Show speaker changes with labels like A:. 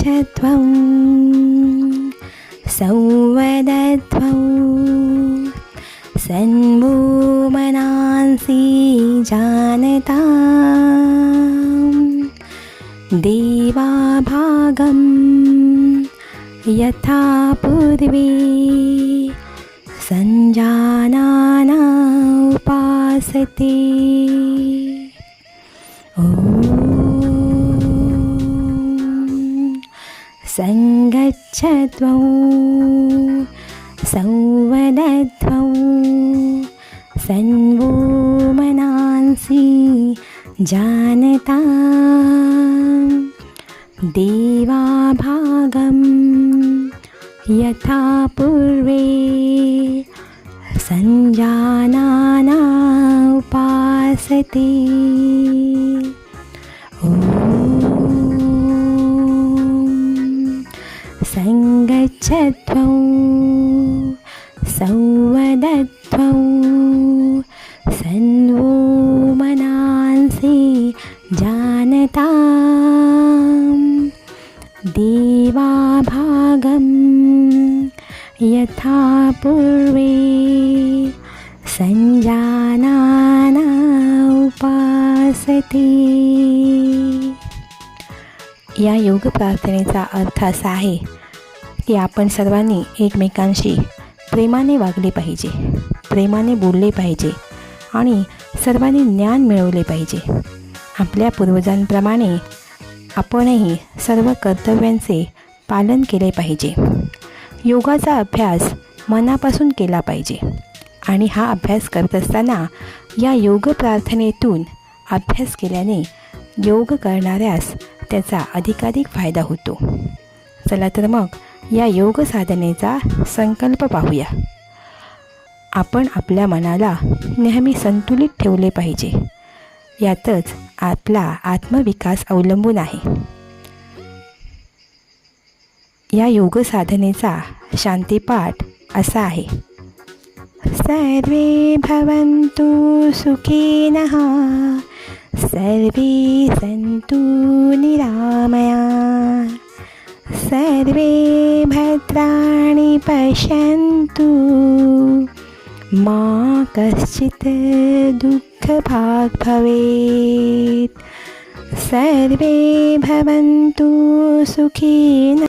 A: सङ्गच्छत्वं संवदध्वं सन्मोमनांसि जानता देवाभागं यथा पूर्वे सञ्जानाना उपासते ॐ सङ्गच्छत्वं संवदध्वं सन्वोमनांसि जानता देवाभागं यथा पूर्वे सञ्जानाना उपासते सङ्गच्छत्वं संवदध्वं सन्वोमनांसि जानता देवाभागं यथा पूर्वे सञ्जानाना उपासते। या योग प्रार्थनेचा अर्थ असा आहे की आपण सर्वांनी एकमेकांशी प्रेमाने वागले पाहिजे प्रेमाने बोलले पाहिजे आणि सर्वांनी ज्ञान मिळवले पाहिजे. आपल्या पूर्वजांप्रमाणे आपणही सर्व कर्तव्यांचे पालन केले पाहिजे. योगाचा अभ्यास मनापासून केला पाहिजे आणि हा अभ्यास करत असताना या योग प्रार्थनेतून अभ्यास केल्याने योग करणाऱ्यास त्याचा अधिकाधिक फायदा होतो. चला तर मग या योग साधनेचा संकल्प पाहूया. आपण आपल्या मनाला नेहमी संतुलित ठेवले पाहिजे. यातच आपला आत्मविकास अवलंबून आहे. या योग साधनेचा शांतीपाठ असा आहे. सर्वे भवन्तु सुखिनः सर्वे सन्तु निरामया। सर्वे भद्राणि पश्यन्तु। मा कश्चित् दुःखभाग् भवेत्। सर्वे भवन्तु सुखिनः